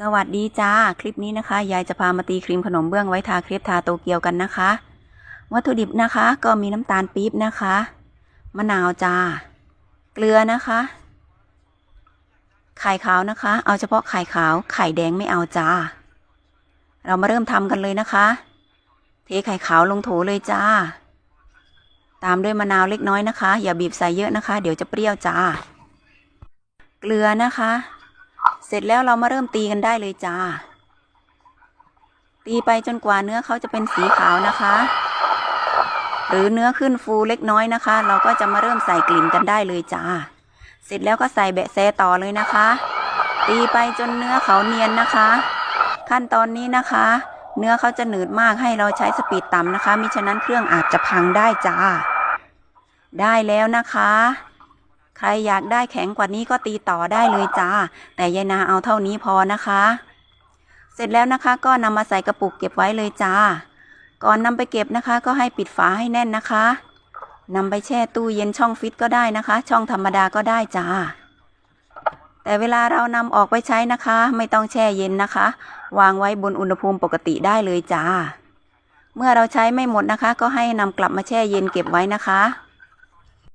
สวัสดีจ้า คลิปนี้นะคะ ยายจะพามาตีครีมขนมเบื้องไว้ทาเครปทาโตเกียวกันนะคะ วัตถุดิบนะคะก็มีน้ำตาลปี๊บนะคะ มะนาวจ้า เกลือนะคะ ไข่ขาวนะคะ เอาเฉพาะไข่ขาว ไข่แดงไม่เอาจ้า เรามาเริ่มทำกันเลยนะคะ เทไข่ขาวลงโถเลยจ้า ตามด้วยมะนาวเล็กน้อยนะคะ อย่าบีบใส่เยอะนะคะ เดี๋ยวจะเปรี้ยวจ้า เกลือนะคะ เสร็จแล้วเรามาเริ่มตีกันได้เลยจ้า ตีไปจนกว่าเนื้อเขาจะเป็นสีขาวนะคะ หรือเนื้อขึ้นฟูเล็กน้อยนะคะ เราก็จะมาเริ่มใส่กลิ่นกันได้เลยจ้า เสร็จแล้วก็ใส่แบะแซต่อเลยนะคะ ตีไปจนเนื้อเขาเนียนนะคะ ขั้นตอนนี้นะคะ เนื้อเขาจะหนืดมากให้เราใช้สปีดต่ำนะคะมิฉะนั้นเครื่องอาจจะพังได้จ้า ได้แล้วนะคะ ใครอยากได้แข็งกว่านี้ก็ตีต่อได้เลยจ้า แต่ยายนาเอาเท่านี้พอนะคะ เสร็จแล้วนะคะก็นำมาใส่กระปุกเก็บไว้เลยจ้า ก่อนนำไปเก็บนะคะ ก็ให้ปิดฝาให้แน่นนะคะนำไปแช่ตู้เย็นช่องฟิตก็ได้นะคะ ช่องธรรมดาก็ได้จ้า แต่เวลาเรานำออกไปใช้นะคะ ไม่ต้องแช่เย็นนะคะ วางไว้บนอุณหภูมิปกติได้เลยจ้า เมื่อเราใช้ไม่หมดนะคะ ก็ให้นำกลับมาแช่เย็นเก็บไว้นะคะ